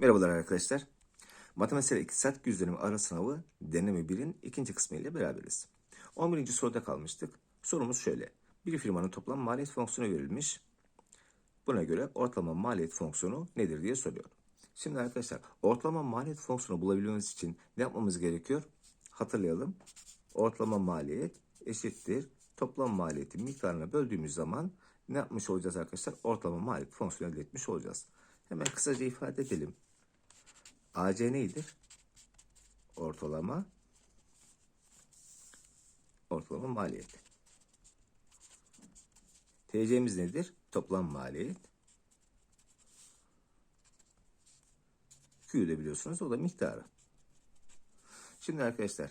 Merhabalar arkadaşlar. Matematiksel iktisat güz dönemi ara sınavı deneme 1'in ikinci kısmı ile beraberiz. 11. soruda kalmıştık. Sorumuz şöyle. Bir firmanın toplam maliyet fonksiyonu verilmiş. Buna göre ortalama maliyet fonksiyonu nedir diye soruyor. Şimdi arkadaşlar ortalama maliyet fonksiyonu bulabilmemiz için ne yapmamız gerekiyor? Hatırlayalım. Ortalama maliyet eşittir. Toplam maliyeti miktarına böldüğümüz zaman ne yapmış olacağız arkadaşlar? Ortalama maliyet fonksiyonu elde etmiş olacağız. Hemen kısaca ifade edelim. AC neydir? Ortalama ortalama maliyet. TC'miz nedir? Toplam maliyet. Q'yu da biliyorsunuz o da miktarı. Şimdi arkadaşlar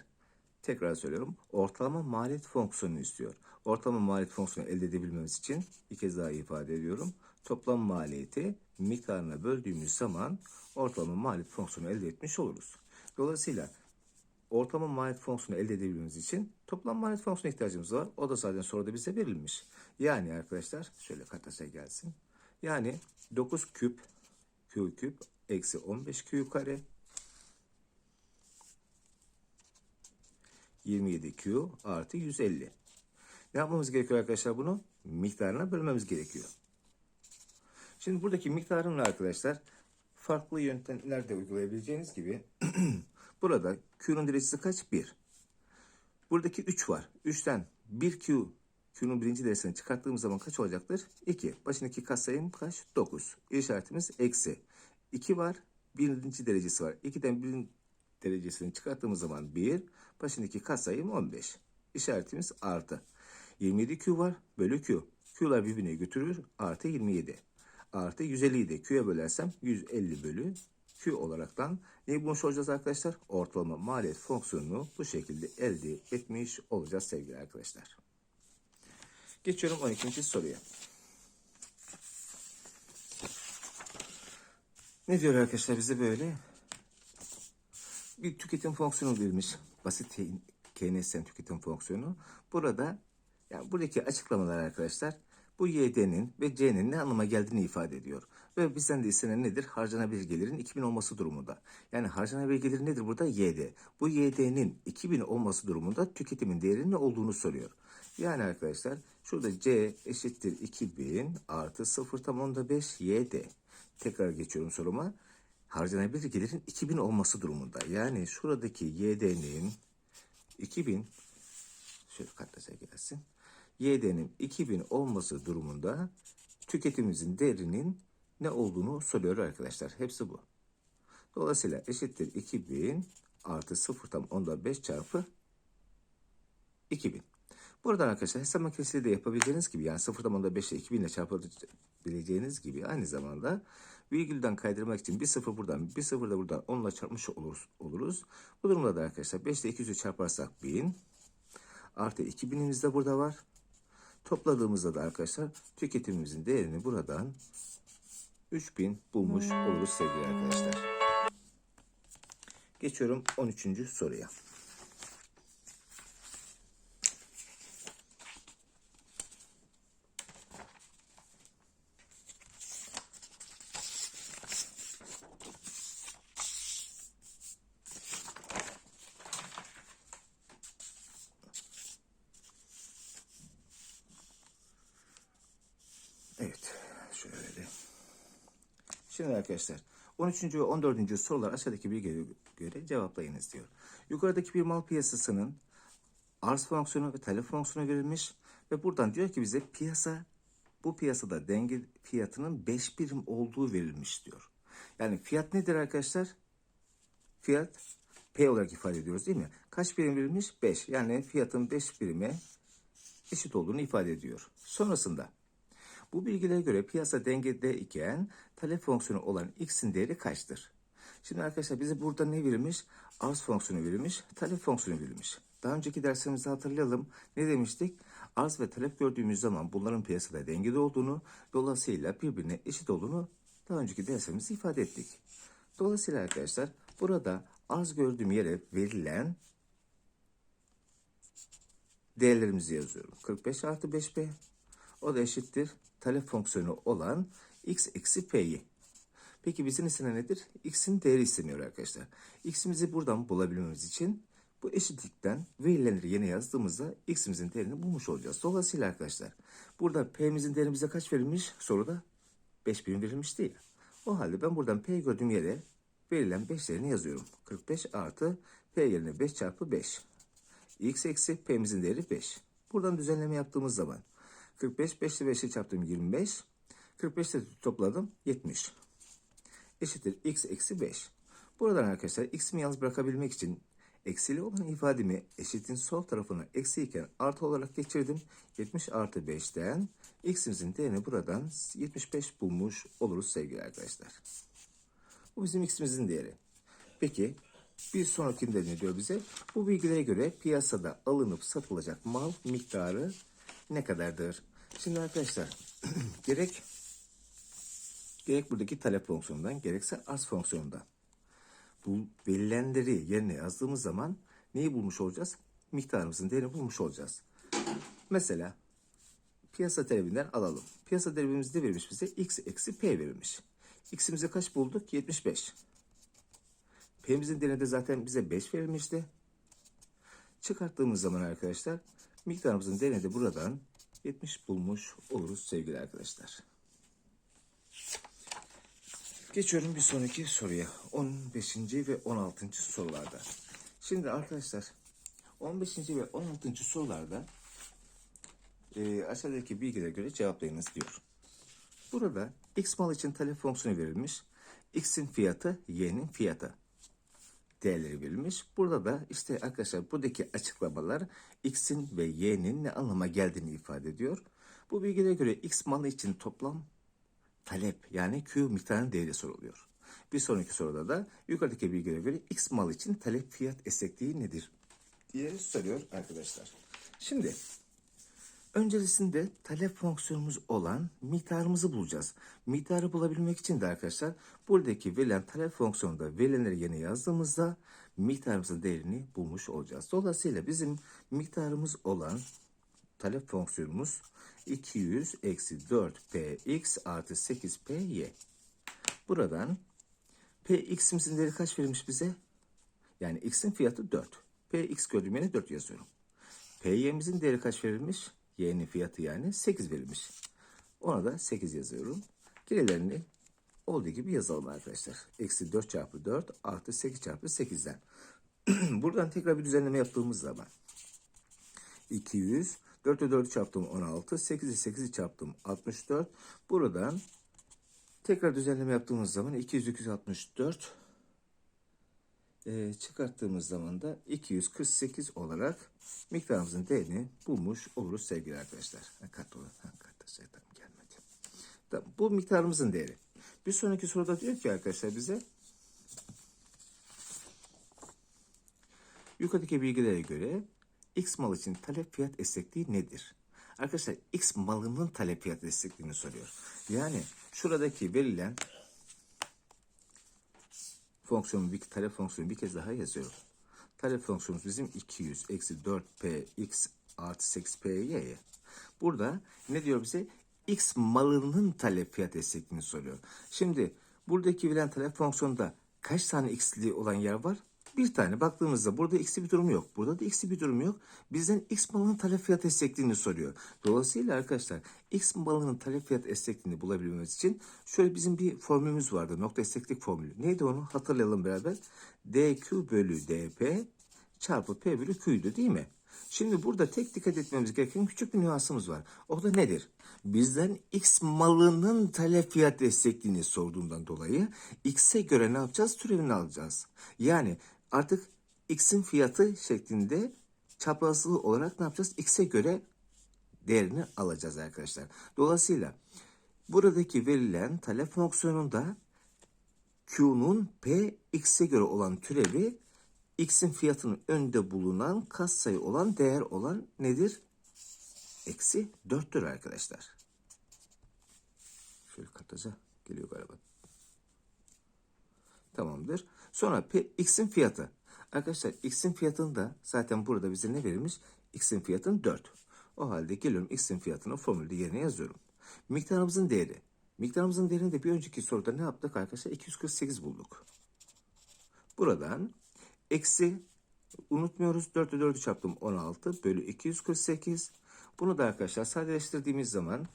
tekrar söylüyorum. Ortalama maliyet fonksiyonunu istiyor. Ortalama maliyet fonksiyonu elde edebilmemiz için bir kez daha ifade ediyorum. Toplam maliyeti miktarına böldüğümüz zaman ortalama maliyet fonksiyonu elde etmiş oluruz. Dolayısıyla ortalama maliyet fonksiyonu elde edebilmemiz için toplam maliyet fonksiyonu ihtiyacımız var. O da zaten soruda bize verilmiş. Yani arkadaşlar şöyle katlasa gelsin. Yani 9 küp Q küp eksi 15 Q kare 27Q artı 150. Ne yapmamız gerekiyor arkadaşlar bunu? Miktarına bölmemiz gerekiyor. Şimdi buradaki miktarını arkadaşlar farklı yöntemlerde uygulayabileceğiniz gibi burada Q'nun derecesi kaç? 1. Buradaki 3 var. 3'ten 1Q Q'nun birinci derecesini çıkarttığımız zaman kaç olacaktır? 2. Başındaki katsayım kaç? 9. İşaretimiz eksi. 2 var. Birinci derecesi var. 2'den birinci derecesini çıkarttığımız zaman 1. Başındaki katsayım 15. İşaretimiz artı. 27Q var. Bölü Q. Q'lar birbirine götürür. Artı 27 artı 150'yi de Q'ya bölersem 150 bölü Q olaraktan neyi bulmuş olacağız arkadaşlar? Ortalama maliyet fonksiyonunu bu şekilde elde etmiş olacağız sevgili arkadaşlar. Geçiyorum 12. soruya. Ne diyor arkadaşlar bize böyle? Bir tüketim fonksiyonu verilmiş. Basit KNS'en tüketim fonksiyonu. Burada yani buradaki açıklamalar arkadaşlar bu YD'nin ve C'nin ne anlama geldiğini ifade ediyor. Ve bizden de istenen nedir? Harcanabilir gelirin 2000 olması durumunda. Yani harcanabilir gelir nedir burada? YD. Bu YD'nin 2000 olması durumunda tüketimin değerinin ne olduğunu soruyor. Yani arkadaşlar şurada C eşittir 2000 artı 0 tam onda 5 YD. Tekrar geçiyorum soruma. Harcanabilir gelirin 2000 olması durumunda. Yani şuradaki YD'nin 2000 şöyle katlasa gelsin. YD'nin 2000 olması durumunda tüketimimizin değerinin ne olduğunu soruyor arkadaşlar. Hepsi bu. Dolayısıyla eşittir 2000 artı 0 tam onda 5 çarpı 2000. Buradan arkadaşlar hesap makinesiyle de yapabileceğiniz gibi yani 0 tam onda 5 ile 2000 ile çarpabileceğiniz gibi aynı zamanda virgülden kaydırmak için bir sıfır buradan bir sıfır da buradan 10 ile çarpmış oluruz, oluruz. Bu durumda da arkadaşlar 5 ile 200'ü çarparsak 1000 artı 2000'imiz de burada var. Topladığımızda da arkadaşlar tüketimimizin değerini buradan 3000 bulmuş oluruz sevgili arkadaşlar. Geçiyorum 13. soruya. Evet. Şöyle. Şimdi arkadaşlar 13. ve 14. sorular aşağıdaki bilgiye göre cevaplayınız diyor. Yukarıdaki bir mal piyasasının arz fonksiyonu ve talep fonksiyonu verilmiş ve buradan diyor ki bize piyasa bu piyasada denge fiyatının 5 birim olduğu verilmiş diyor. Yani fiyat nedir arkadaşlar? Fiyat P olarak ifade ediyoruz değil mi? Kaç birim verilmiş? 5. Yani fiyatın 5 birime eşit olduğunu ifade ediyor. Sonrasında bu bilgilere göre piyasa dengede iken talep fonksiyonu olan x'in değeri kaçtır? Şimdi arkadaşlar bize burada ne verilmiş? Arz fonksiyonu verilmiş, talep fonksiyonu verilmiş. Daha önceki derslerimizde hatırlayalım. Ne demiştik? Arz ve talep gördüğümüz zaman bunların piyasada dengede olduğunu, dolayısıyla birbirine eşit olduğunu daha önceki derslerimizde ifade ettik. Dolayısıyla arkadaşlar burada arz gördüğüm yere verilen değerlerimizi yazıyorum. 45 artı 5b o da eşittir talep fonksiyonu olan x eksi p'yi. Peki bizden istenen nedir? X'in değeri isteniyor arkadaşlar. X'imizi buradan bulabilmemiz için bu eşitlikten verilenleri yine yazdığımızda X'imizin değerini bulmuş olacağız. Dolayısıyla arkadaşlar burada P'mizin değeri bize kaç verilmiş? Soruda 5000 verilmiş değil. O halde ben buradan P gördüğüm yere verilen 5 değerini yazıyorum. 45 artı P yerine 5 çarpı 5. X eksi P'mizin değeri 5. Buradan düzenleme yaptığımız zaman 45 5 ile 5'i çarptım 25. 45 ile topladım 70. Eşittir x eksi 5. Buradan arkadaşlar x'imi yalnız bırakabilmek için eksili olan ifademi eşitin sol tarafına eksi iken artı olarak geçirdim. 70 artı 5'ten x'imizin değerini buradan 75 bulmuş oluruz sevgili arkadaşlar. Bu bizim x'imizin değeri. Peki bir sonrakinde ne diyor bize? Bu bilgilere göre piyasada alınıp satılacak mal miktarı ne kadardır? Şimdi arkadaşlar gerek gerek buradaki talep fonksiyonundan gerekse arz fonksiyonundan bu verilenleri yerine yazdığımız zaman neyi bulmuş olacağız? Miktarımızın değerini bulmuş olacağız. Mesela piyasa talebinden alalım. Piyasa talebimizde verilmiş bize x eksi p verilmiş. X'imize kaç bulduk? 75. P'mizin değerinde zaten bize 5 verilmişti. Çıkarttığımız zaman arkadaşlar miktarımızın değerini de buradan 70 bulmuş oluruz sevgili arkadaşlar. Geçiyorum bir sonraki soruya. 15. ve 16. sorularda. Şimdi arkadaşlar 15. ve 16. sorularda e, aşağıdaki bilgilere göre cevaplayınız diyor. Burada x mal için talep fonksiyonu verilmiş. X'in fiyatı y'nin fiyatı değerleri verilmiş. Burada da işte arkadaşlar buradaki açıklamalar x'in ve y'nin ne anlama geldiğini ifade ediyor. Bu bilgilere göre x malı için toplam talep yani Q miktarının değeri soruluyor. Bir sonraki soruda da yukarıdaki bilgilere göre X mal için talep fiyat esnekliği nedir diye soruyor arkadaşlar. Şimdi öncesinde talep fonksiyonumuz olan miktarımızı bulacağız. Miktarı bulabilmek için de arkadaşlar buradaki verilen talep fonksiyonunda verilenleri yeni yazdığımızda miktarımızın değerini bulmuş olacağız. Dolayısıyla bizim miktarımız olan talep fonksiyonumuz 200 eksi 4px artı 8py. Buradan px'imizin değeri kaç verilmiş bize? Yani x'in fiyatı 4. px gördüğüm yere 4 yazıyorum. py'mizin değeri kaç verilmiş? Y'nin fiyatı yani 8 verilmiş. Ona da 8 yazıyorum. Gerilerini olduğu gibi yazalım arkadaşlar. Eksi 4 çarpı 4 artı 8 çarpı 8'den. Buradan tekrar bir düzenleme yaptığımız zaman 200 4'e 4'ü çarptım 16. 8'i 8'i çarptım 64. Buradan tekrar düzenleme yaptığımız zaman 200 264 e, çıkarttığımız zaman da 248 olarak miktarımızın değerini bulmuş oluruz sevgili arkadaşlar. Kat olan kat gelmedi. Bu miktarımızın değeri. Bir sonraki soruda diyor ki arkadaşlar bize yukarıdaki bilgilere göre X mal için talep fiyat esnekliği nedir? Arkadaşlar X malının talep fiyat esnekliğini soruyor. Yani şuradaki verilen fonksiyonu bir talep fonksiyonu bir kez daha yazıyorum. Talep fonksiyonumuz bizim 200 eksi 4p x artı 8 p'ye. Burada ne diyor bize? X malının talep fiyat esnekliğini soruyor. Şimdi buradaki verilen talep fonksiyonunda kaç tane x'li olan yer var? Bir tane baktığımızda burada x'li bir durum yok. Burada da x'li bir durum yok. Bizden x malının talep fiyat esnekliğini soruyor. Dolayısıyla arkadaşlar x malının talep fiyat esnekliğini bulabilmemiz için şöyle bizim bir formülümüz vardı. Nokta esneklik formülü. Neydi onu? Hatırlayalım beraber. dq bölü dp çarpı p bölü q'ydu değil mi? Şimdi burada tek dikkat etmemiz gereken küçük bir nüansımız var. O da nedir? Bizden X malının talep fiyat destekliğini sorduğundan dolayı X'e göre ne yapacağız? Türevini alacağız. Yani artık X'in fiyatı şeklinde çaprazlı olarak ne yapacağız? X'e göre değerini alacağız arkadaşlar. Dolayısıyla buradaki verilen talep fonksiyonunda Q'nun P X'e göre olan türevi X'in fiyatının önünde bulunan katsayı olan değer olan nedir? Eksi 4'tür arkadaşlar. Şöyle kataca geliyor galiba. Tamamdır. Sonra X'in fiyatı. Arkadaşlar X'in fiyatını da zaten burada bize ne verilmiş? X'in fiyatını 4. O halde geliyorum X'in fiyatını formülde yerine yazıyorum. Miktarımızın değeri Miktarımızın değerini de bir önceki soruda ne yaptık arkadaşlar? 248 bulduk. Buradan eksi unutmuyoruz 4 ile 4'ü çarptım 16 bölü 248. Bunu da arkadaşlar sadeleştirdiğimiz zaman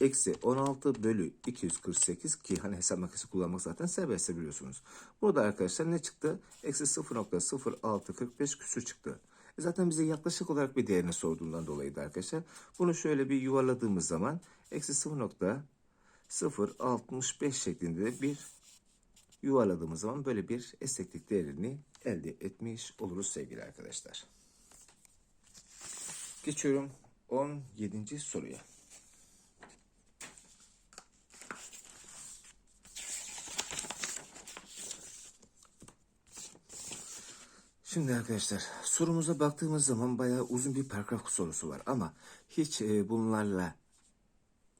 eksi 16 bölü 248 ki hani hesap makinesi kullanmak zaten serbest biliyorsunuz. Burada arkadaşlar ne çıktı? Eksi 0.0645 küsür çıktı. E zaten bize yaklaşık olarak bir değerini sorduğundan dolayı da arkadaşlar. Bunu şöyle bir yuvarladığımız zaman eksi 0.065 şeklinde bir yuvarladığımız zaman böyle bir esneklik değerini elde etmiş oluruz sevgili arkadaşlar. Geçiyorum 17. soruya. Şimdi arkadaşlar sorumuza baktığımız zaman bayağı uzun bir paragraf sorusu var ama hiç e, bunlarla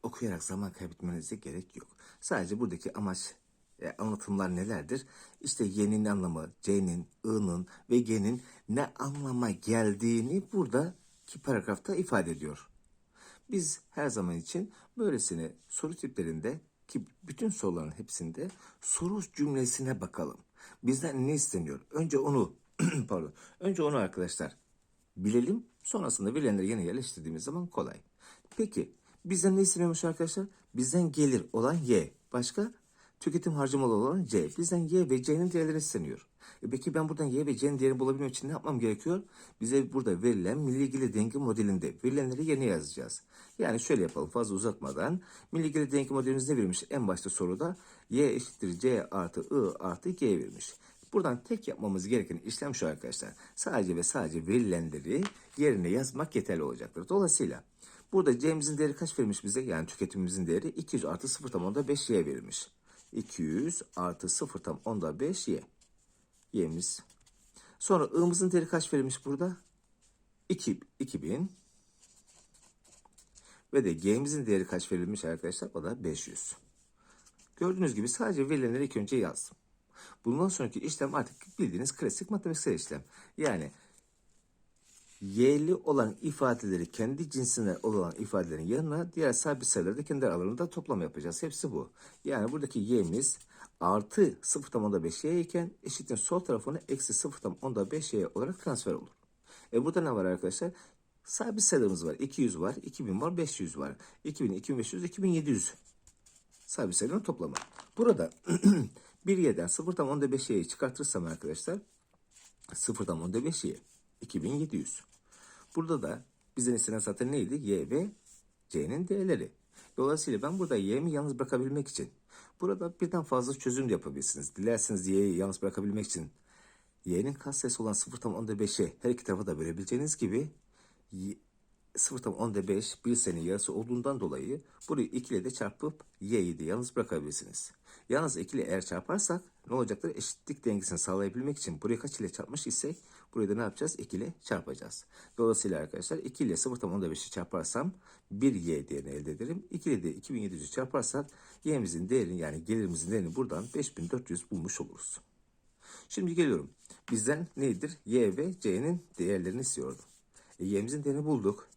okuyarak zaman kaybetmenize gerek yok. Sadece buradaki amaç e, anlatımlar nelerdir? İşte y'nin anlamı, c'nin, i'nin ve g'nin ne anlama geldiğini buradaki paragrafta ifade ediyor. Biz her zaman için böylesine soru tiplerinde ki bütün soruların hepsinde soru cümlesine bakalım. Bizden ne isteniyor? Önce onu pardon. Önce onu arkadaşlar bilelim. Sonrasında bilenleri yine yerleştirdiğimiz zaman kolay. Peki bizden ne isteniyormuş arkadaşlar? Bizden gelir olan Y. Başka? Tüketim harcamalı olan C. Bizden Y ve C'nin değerleri isteniyor. E peki ben buradan Y ve C'nin değerini bulabilmem için ne yapmam gerekiyor? Bize burada verilen milli gelir denge modelinde verilenleri yerine yazacağız. Yani şöyle yapalım fazla uzatmadan. Milli gelir denge modelimiz ne verilmiş? En başta soruda Y eşittir C artı I artı G verilmiş. Buradan tek yapmamız gereken işlem şu arkadaşlar. Sadece ve sadece verilenleri yerine yazmak yeterli olacaktır. Dolayısıyla burada C'mizin değeri kaç verilmiş bize? Yani tüketimimizin değeri 200 artı 0 tam onda 5 Y verilmiş. 200 artı 0 tam onda 5 Y. Y'miz. Sonra I'mızın değeri kaç verilmiş burada? 2, 2000. Ve de G'mizin değeri kaç verilmiş arkadaşlar? O da 500. Gördüğünüz gibi sadece verilenleri ilk önce yazdım. Bundan sonraki işlem artık bildiğiniz klasik matematiksel işlem. Yani y'li olan ifadeleri kendi cinsine olan ifadelerin yanına diğer sabit sayıları da kendi aralarında toplam yapacağız. Hepsi bu. Yani buradaki y'miz artı 0.5 y iken eşitliğin sol tarafına eksi 0.5 y olarak transfer olur. E burada ne var arkadaşlar? Sabit sayılarımız var. 200 var, 2000 var, 500 var. 2000, 2500, 2700 sabit sayıların toplamı. Burada bir y'den 0.5 y'yi çıkartırsam arkadaşlar 0.5 y 2700. Burada da bizden istenen zaten neydi? Y ve C'nin değerleri. Dolayısıyla ben burada Y'mi yalnız bırakabilmek için burada birden fazla çözüm de yapabilirsiniz. Dilerseniz Y'yi yalnız bırakabilmek için Y'nin katsayısı olan 0.15'e her iki tarafa da bölebileceğiniz gibi 0.15 bir senenin yarısı olduğundan dolayı burayı 2 ile de çarpıp y'yi de yalnız bırakabilirsiniz. Yalnız 2 ile eğer çarparsak ne olacaktır? Eşitlik dengesini sağlayabilmek için burayı kaç ile çarpmış isek burayı da ne yapacağız? 2 ile çarpacağız. Dolayısıyla arkadaşlar 2 ile 0.15'i çarparsam 1 y değerini elde ederim. 2 ile de 2700'ü çarparsak y'mizin değerini yani gelirimizin değerini buradan 5400 bulmuş oluruz. Şimdi geliyorum. Bizden nedir? Y ve C'nin değerlerini istiyordu. E, y'mizin değerini bulduk.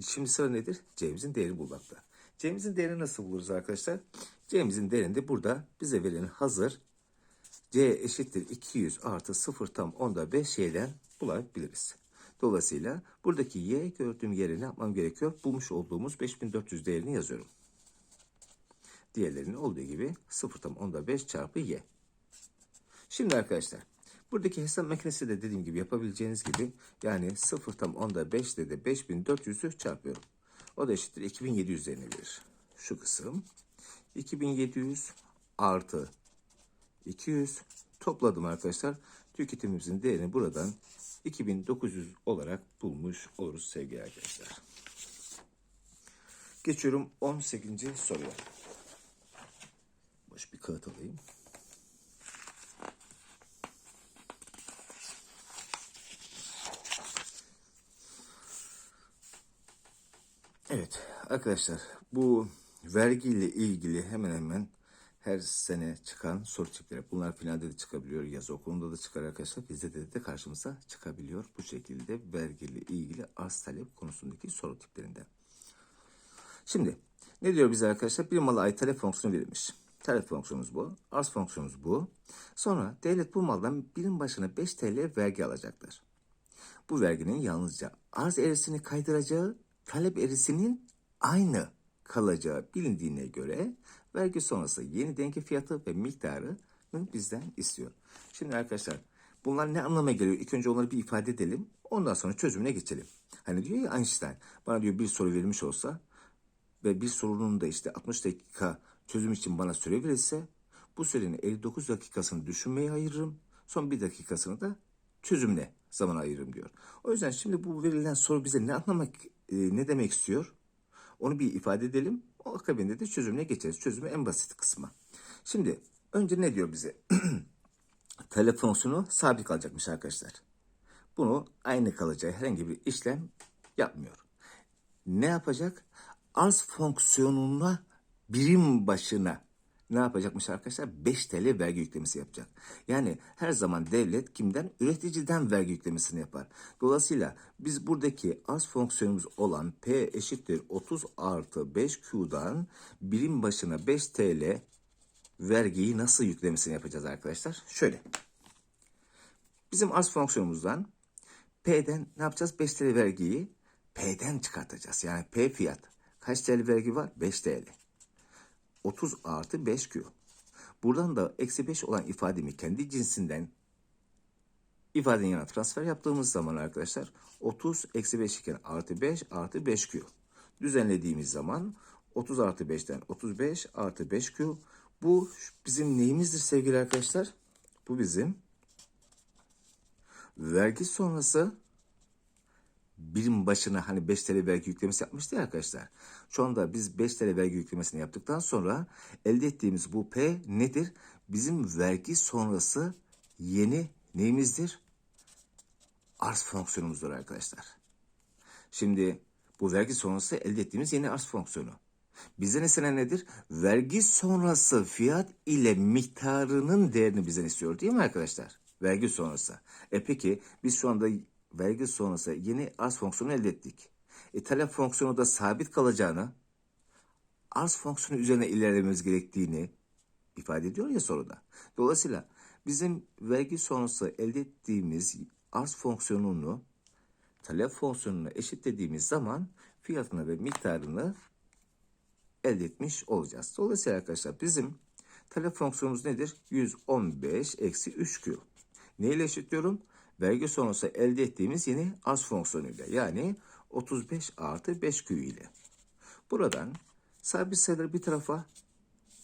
Şimdi sıra nedir? C'mizin değerini bulmakta. C'mizin değerini nasıl buluruz arkadaşlar? C'mizin değerini de burada bize verilen hazır C eşittir 200 artı 0 tam onda 5 y'den bulabiliriz. Dolayısıyla buradaki y gördüğüm yere ne yapmam gerekiyor? Bulmuş olduğumuz 5400 değerini yazıyorum. Diğerlerinin olduğu gibi 0 tam onda 5 çarpı y. Şimdi arkadaşlar Buradaki hesap makinesi de dediğim gibi yapabileceğiniz gibi yani 0 tam onda 5 ile de 5400'ü çarpıyorum. O da eşittir 2700 üzerine verir. Şu kısım 2700 artı 200 topladım arkadaşlar. Tüketimimizin değerini buradan 2900 olarak bulmuş oluruz sevgili arkadaşlar. Geçiyorum 18. soruya. Boş bir kağıt alayım. Evet arkadaşlar bu vergiyle ilgili hemen hemen her sene çıkan soru tipleri. Bunlar finalde de çıkabiliyor, yaz okulunda da çıkar arkadaşlar. Bizde de, de karşımıza çıkabiliyor bu şekilde vergiyle ilgili arz talep konusundaki soru tiplerinden. Şimdi ne diyor bize arkadaşlar? Bir mala ait talep fonksiyonu verilmiş. Talep fonksiyonumuz bu. Arz fonksiyonumuz bu. Sonra devlet bu maldan birim başına 5 TL vergi alacaktır. Bu verginin yalnızca arz eğrisini kaydıracağı, talep eğrisinin aynı kalacağı bilindiğine göre vergi sonrası yeni denge fiyatı ve miktarı bizden istiyor. Şimdi arkadaşlar bunlar ne anlama geliyor? İlk önce onları bir ifade edelim. Ondan sonra çözümüne geçelim. Hani diyor ya Einstein bana diyor bir soru verilmiş olsa ve bir sorunun da işte 60 dakika çözüm için bana süre verilse bu sürenin 59 dakikasını düşünmeye ayırırım. Son bir dakikasını da çözümle zaman ayırırım diyor. O yüzden şimdi bu verilen soru bize ne anlamak, e, ne demek istiyor? Onu bir ifade edelim. O akabinde de çözümüne geçeriz. Çözümü en basit kısmı. Şimdi önce ne diyor bize? Talep sabit kalacakmış arkadaşlar. Bunu aynı kalacağı herhangi bir işlem yapmıyor. Ne yapacak? Arz fonksiyonuna birim başına ne yapacakmış arkadaşlar? 5 TL vergi yüklemesi yapacak. Yani her zaman devlet kimden? Üreticiden vergi yüklemesini yapar. Dolayısıyla biz buradaki arz fonksiyonumuz olan P eşittir 30 artı 5Q'dan birim başına 5 TL vergiyi nasıl yüklemesini yapacağız arkadaşlar? Şöyle. Bizim arz fonksiyonumuzdan P'den ne yapacağız? 5 TL vergiyi P'den çıkartacağız. Yani P fiyat. Kaç TL vergi var? 5 TL. 30 artı 5Q. Buradan da eksi 5 olan ifademi kendi cinsinden ifadenin yanına transfer yaptığımız zaman arkadaşlar 30 eksi 5 iken artı 5 artı 5Q. Düzenlediğimiz zaman 30 artı 5'ten 35 artı 5Q. Bu bizim neyimizdir sevgili arkadaşlar? Bu bizim vergi sonrası birim başına hani 5 TL vergi yüklemesi yapmıştı ya arkadaşlar. Şu anda biz 5 TL vergi yüklemesini yaptıktan sonra elde ettiğimiz bu P nedir? Bizim vergi sonrası yeni neyimizdir? Arz fonksiyonumuzdur arkadaşlar. Şimdi bu vergi sonrası elde ettiğimiz yeni arz fonksiyonu. Bizden istenen nedir? Vergi sonrası fiyat ile miktarının değerini bizden istiyor değil mi arkadaşlar? Vergi sonrası. E peki biz şu anda vergi sonrası yeni arz fonksiyonu elde ettik. E, talep fonksiyonu da sabit kalacağını, arz fonksiyonu üzerine ilerlememiz gerektiğini ifade ediyor ya soruda. Dolayısıyla bizim vergi sonrası elde ettiğimiz arz fonksiyonunu talep fonksiyonuna eşitlediğimiz zaman fiyatını ve miktarını elde etmiş olacağız. Dolayısıyla arkadaşlar bizim talep fonksiyonumuz nedir? 115 eksi 3Q. Neyle eşitliyorum? Vergi sonrası elde ettiğimiz yeni arz fonksiyonuyla yani 35 artı 5Q ile. Buradan sabit sayıları bir tarafa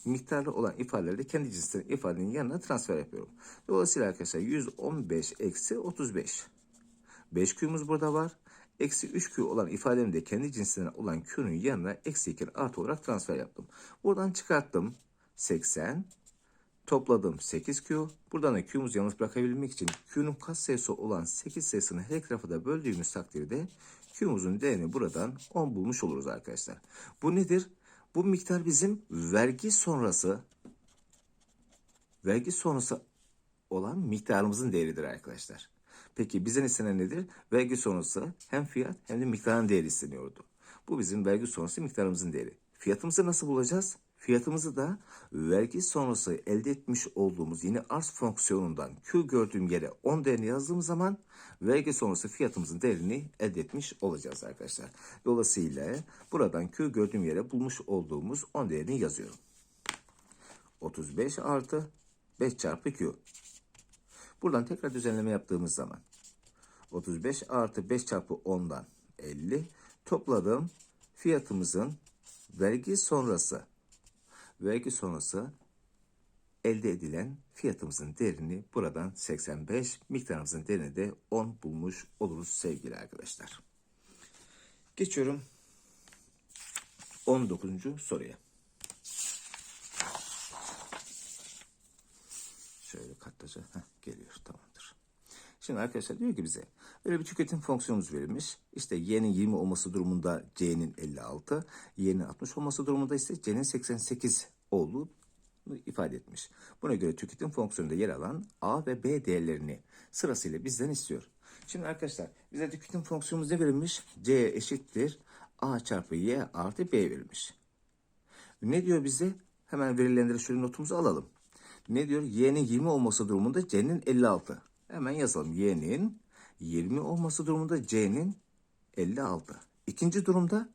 miktarlı olan ifadeleri de kendi cinsinden ifadenin yanına transfer yapıyorum. Dolayısıyla arkadaşlar 115 eksi 35. 5Q'muz burada var. Eksi 3Q olan ifademi de kendi cinsinden olan Q'nun yanına eksi 2 artı olarak transfer yaptım. Buradan çıkarttım 80 Topladım 8Q. Buradan da Q'muzu yalnız bırakabilmek için Q'nun kaç sayısı olan 8 sayısını her iki tarafa da böldüğümüz takdirde Q'muzun değerini buradan 10 bulmuş oluruz arkadaşlar. Bu nedir? Bu miktar bizim vergi sonrası vergi sonrası olan miktarımızın değeridir arkadaşlar. Peki bizden istenen nedir? Vergi sonrası hem fiyat hem de miktarın değeri isteniyordu. Bu bizim vergi sonrası miktarımızın değeri. Fiyatımızı nasıl bulacağız? Fiyatımızı da vergi sonrası elde etmiş olduğumuz yeni arz fonksiyonundan Q gördüğüm yere 10 değerini yazdığım zaman vergi sonrası fiyatımızın değerini elde etmiş olacağız arkadaşlar. Dolayısıyla buradan Q gördüğüm yere bulmuş olduğumuz 10 değerini yazıyorum. 35 artı 5 çarpı Q. Buradan tekrar düzenleme yaptığımız zaman 35 artı 5 çarpı 10'dan 50 topladım fiyatımızın vergi sonrası vergi sonrası elde edilen fiyatımızın değerini buradan 85, miktarımızın değerini de 10 bulmuş oluruz sevgili arkadaşlar. Geçiyorum 19. soruya. Şöyle katlaca Heh, geliyor tamamdır. Şimdi arkadaşlar diyor ki bize böyle bir tüketim fonksiyonumuz verilmiş. İşte y'nin 20 olması durumunda c'nin 56, y'nin 60 olması durumunda ise c'nin 88 olduğu ifade etmiş. Buna göre tüketim fonksiyonunda yer alan A ve B değerlerini sırasıyla bizden istiyor. Şimdi arkadaşlar bize tüketim fonksiyonumuz ne verilmiş? C eşittir A çarpı Y artı B verilmiş. Ne diyor bize? Hemen verilenlere şöyle notumuzu alalım. Ne diyor? Y'nin 20 olması durumunda C'nin 56. Hemen yazalım. Y'nin 20 olması durumunda C'nin 56. İkinci durumda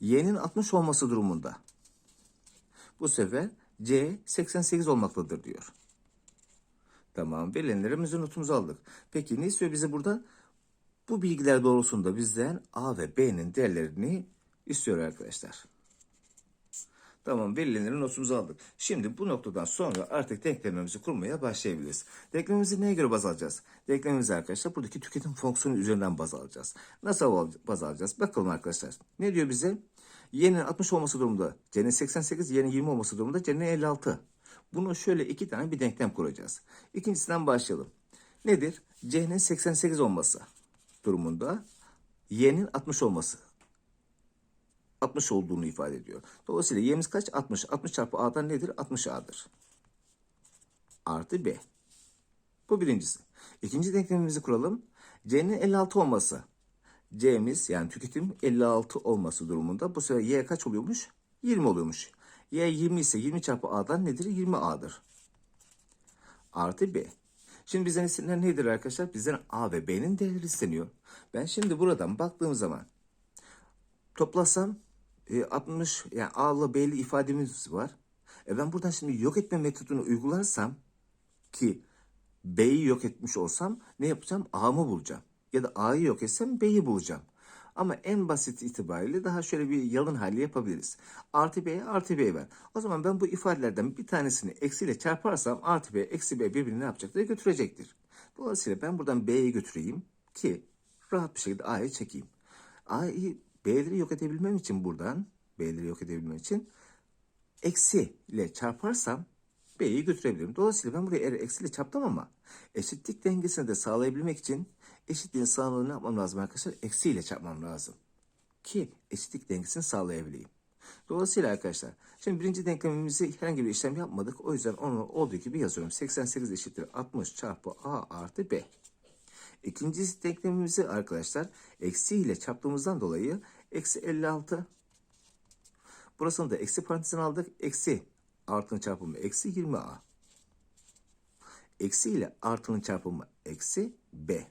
Y'nin 60 olması durumunda. Bu sefer C 88 olmaktadır diyor. Tamam verilenlerimizin notumuzu aldık. Peki ne istiyor bize burada? Bu bilgiler doğrultusunda bizden A ve B'nin değerlerini istiyor arkadaşlar. Tamam verilenlerin notumuzu aldık. Şimdi bu noktadan sonra artık denklemimizi kurmaya başlayabiliriz. Denklemimizi neye göre baz alacağız? Denklemimizi arkadaşlar buradaki tüketim fonksiyonu üzerinden baz alacağız. Nasıl baz alacağız? Bakalım arkadaşlar. Ne diyor bize? Y'nin 60 olması durumunda, C'nin 88, Y'nin 20 olması durumunda, C'nin 56. Bunu şöyle iki tane bir denklem kuracağız. İkincisinden başlayalım. Nedir? C'nin 88 olması durumunda, Y'nin 60 olması 60 olduğunu ifade ediyor. Dolayısıyla y'miz kaç? 60. 60 çarpı a'dan nedir? 60 a'dır. Artı b. Bu birincisi. İkinci denklemimizi kuralım. c'nin 56 olması. C'miz yani tüketim 56 olması durumunda bu sefer y kaç oluyormuş? 20 oluyormuş. y 20 ise 20 çarpı a'dan nedir? 20 a'dır. Artı b. Şimdi bizden istenilen nedir arkadaşlar? Bizden a ve b'nin değerleri isteniyor. Ben şimdi buradan baktığım zaman toplasam e, 60 yani A'lı B'li ifademiz var. E ben buradan şimdi yok etme metodunu uygularsam ki B'yi yok etmiş olsam ne yapacağım? A'mı bulacağım. Ya da A'yı yok etsem B'yi bulacağım. Ama en basit itibariyle daha şöyle bir yalın hali yapabiliriz. Artı B'ye artı B ver. O zaman ben bu ifadelerden bir tanesini eksiyle çarparsam artı B eksi B birbirini ne yapacaktır? Götürecektir. Dolayısıyla ben buradan B'yi götüreyim ki rahat bir şekilde A'yı çekeyim. A'yı B'leri yok edebilmem için buradan B'leri yok edebilmem için eksi ile çarparsam B'yi götürebilirim. Dolayısıyla ben buraya eğer eksiyle çarptım ama eşitlik dengesini de sağlayabilmek için eşitliğin sağlığını ne yapmam lazım arkadaşlar? Eksiyle çarpmam lazım. Ki eşitlik dengesini sağlayabileyim. Dolayısıyla arkadaşlar şimdi birinci denklemimizi herhangi bir işlem yapmadık. O yüzden onu olduğu gibi yazıyorum. 88 eşittir 60 çarpı A artı B. İkinci denklemimizi arkadaşlar eksi ile çarptığımızdan dolayı eksi 56. Burasını da eksi parantezine aldık. Eksi artının çarpımı eksi 20a. Eksi ile artının çarpımı eksi b.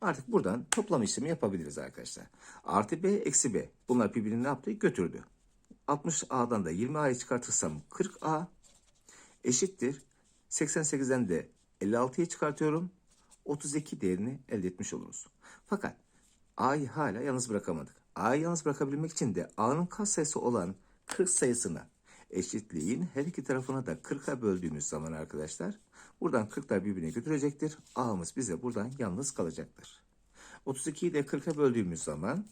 Artık buradan toplam işlemi yapabiliriz arkadaşlar. Artı b eksi b. Bunlar birbirini ne yaptı? Götürdü. 60a'dan da 20a'yı çıkartırsam 40a eşittir. 88'den de 56'yı çıkartıyorum. 32 değerini elde etmiş oluruz. Fakat A'yı hala yalnız bırakamadık. A'yı yalnız bırakabilmek için de A'nın katsayısı olan 40 sayısına eşitliğin her iki tarafına da 40'a böldüğümüz zaman arkadaşlar buradan 40'lar birbirine götürecektir. A'mız bize buradan yalnız kalacaktır. 32'yi de 40'a böldüğümüz zaman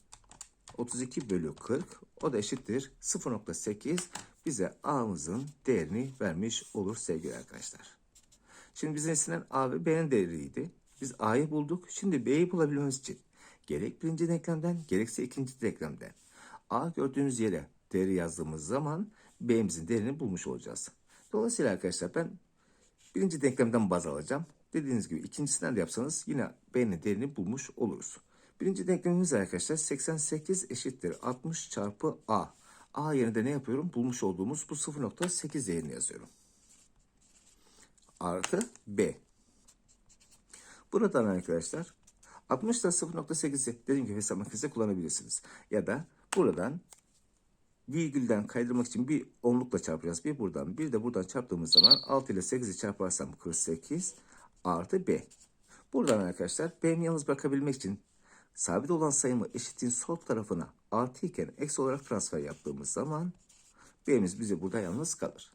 32 bölü 40 o da eşittir 0.8 bize A'mızın değerini vermiş olur sevgili arkadaşlar. Şimdi bizden istenen A ve B'nin değeriydi. Biz A'yı bulduk. Şimdi B'yi bulabilmemiz için gerek birinci denklemden gerekse ikinci denklemden A gördüğünüz yere değeri yazdığımız zaman B'mizin değerini bulmuş olacağız. Dolayısıyla arkadaşlar ben birinci denklemden baz alacağım. Dediğiniz gibi ikincisinden de yapsanız yine B'nin değerini bulmuş oluruz. Birinci denklemimiz arkadaşlar 88 eşittir 60 çarpı A. A yerine ne yapıyorum? Bulmuş olduğumuz bu 0.8 değerini yazıyorum artı B. Buradan arkadaşlar 60 ile 0.8'i dediğim gibi hesap makinesinde kullanabilirsiniz. Ya da buradan virgülden kaydırmak için bir onlukla çarpacağız. Bir buradan bir de buradan çarptığımız zaman 6 ile 8'i çarparsam 48 artı B. Buradan arkadaşlar B'mi yalnız bırakabilmek için sabit olan sayımı eşitliğin sol tarafına artı iken eksi olarak transfer yaptığımız zaman B'miz bize burada yalnız kalır.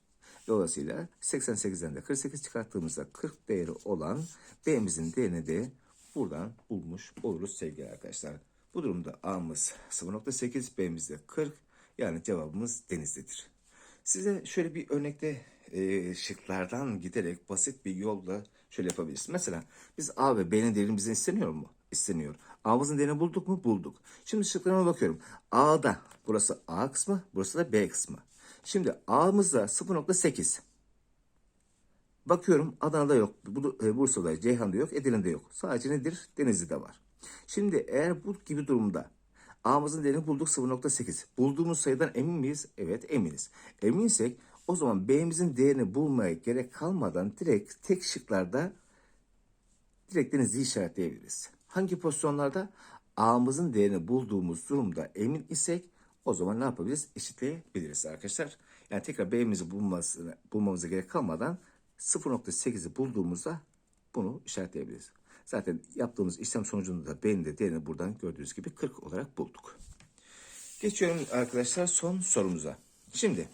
Dolayısıyla 88'den de 48 çıkarttığımızda 40 değeri olan B'mizin değerini de buradan bulmuş oluruz sevgili arkadaşlar. Bu durumda A'mız 0.8, B'miz de 40. Yani cevabımız Denizli'dir. Size şöyle bir örnekte e, şıklardan giderek basit bir yolla şöyle yapabiliriz. Mesela biz A ve B'nin değerini bize isteniyor mu? İsteniyor. A'mızın değerini bulduk mu? Bulduk. Şimdi şıklarıma bakıyorum. A'da burası A kısmı, burası da B kısmı. Şimdi A'mızda 0.8. Bakıyorum Adana'da yok, e, Bursa'da, Ceyhan'da yok, Edirne'de yok. Sadece nedir? Denizli'de var. Şimdi eğer bu gibi durumda A'mızın değerini bulduk 0.8. Bulduğumuz sayıdan emin miyiz? Evet eminiz. Eminsek o zaman B'mizin değerini bulmaya gerek kalmadan direkt tek şıklarda direkt denizi işaretleyebiliriz. Hangi pozisyonlarda? A'mızın değerini bulduğumuz durumda emin isek o zaman ne yapabiliriz? Eşitleyebiliriz arkadaşlar. Yani tekrar B'mizi bulmasına, bulmamıza gerek kalmadan 0.8'i bulduğumuzda bunu işaretleyebiliriz. Zaten yaptığımız işlem sonucunda da B'nin de değerini buradan gördüğünüz gibi 40 olarak bulduk. Geçiyorum arkadaşlar son sorumuza. Şimdi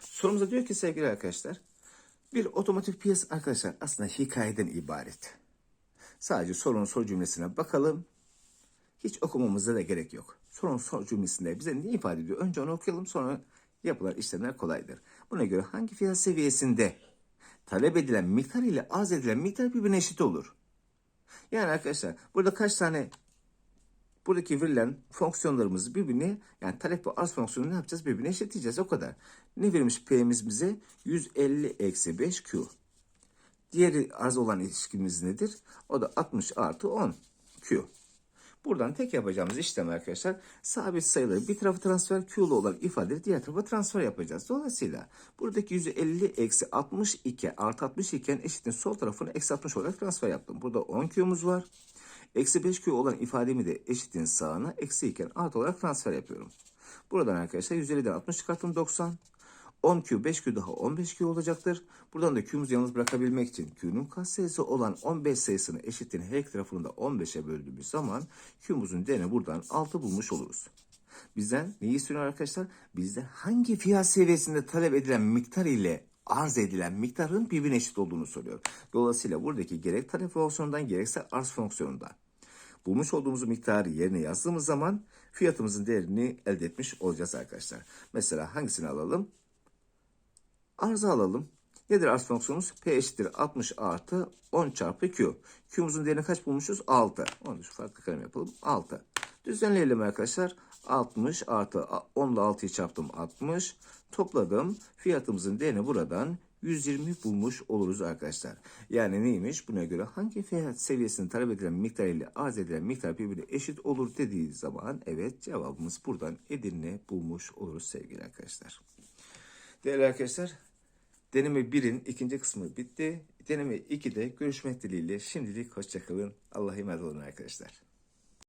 sorumuza diyor ki sevgili arkadaşlar bir otomotiv piyasa arkadaşlar aslında hikayeden ibaret. Sadece sorunun soru cümlesine bakalım. Hiç okumamıza da gerek yok. Sorunun soru cümlesinde bize ne ifade ediyor? Önce onu okuyalım sonra yapılan işlemler kolaydır. Buna göre hangi fiyat seviyesinde talep edilen miktar ile arz edilen miktar birbirine eşit olur? Yani arkadaşlar burada kaç tane buradaki verilen fonksiyonlarımızı birbirine yani talep ve arz fonksiyonunu ne yapacağız? Birbirine eşitleyeceğiz o kadar. Ne verilmiş P'miz bize? 150 eksi 5Q. Diğeri arz olan ilişkimiz nedir? O da 60 artı 10 Q. Buradan tek yapacağımız işlem arkadaşlar sabit sayıları bir tarafa transfer Q'lu olan ifadeleri diğer tarafa transfer yapacağız. Dolayısıyla buradaki 150 eksi 62 artı 62 iken eşitin sol tarafını eksi 60 olarak transfer yaptım. Burada 10 Q'muz var. Eksi 5 Q olan ifademi de eşitin sağına eksi iken artı olarak transfer yapıyorum. Buradan arkadaşlar 150'den 60 çıkarttım 90. 10Q 5Q daha 15Q olacaktır. Buradan da Q'muzu yalnız bırakabilmek için Q'nun katsayısı olan 15 sayısını eşitliğin her iki tarafını da 15'e böldüğümüz zaman Q'muzun değerini buradan 6 bulmuş oluruz. Bizden neyi istiyor arkadaşlar? Bizden hangi fiyat seviyesinde talep edilen miktar ile arz edilen miktarın birbirine eşit olduğunu soruyor. Dolayısıyla buradaki gerek talep fonksiyonundan gerekse arz fonksiyonundan bulmuş olduğumuz miktarı yerine yazdığımız zaman fiyatımızın değerini elde etmiş olacağız arkadaşlar. Mesela hangisini alalım? Arzı alalım. Nedir arz fonksiyonumuz? P eşittir 60 artı 10 çarpı Q. Q'muzun değerini kaç bulmuşuz? 6. Onu şu farklı kalem yapalım. 6. Düzenleyelim arkadaşlar. 60 artı 10 ile 6'yı çarptım 60. Topladım. Fiyatımızın değerini buradan 120 bulmuş oluruz arkadaşlar. Yani neymiş? Buna göre hangi fiyat seviyesini talep edilen miktar ile arz edilen miktar birbirine eşit olur dediği zaman evet cevabımız buradan Edirne bulmuş oluruz sevgili arkadaşlar. Değerli arkadaşlar deneme 1'in ikinci kısmı bitti. Deneme 2'de görüşmek dileğiyle şimdilik hoşçakalın. Allah'a emanet olun arkadaşlar.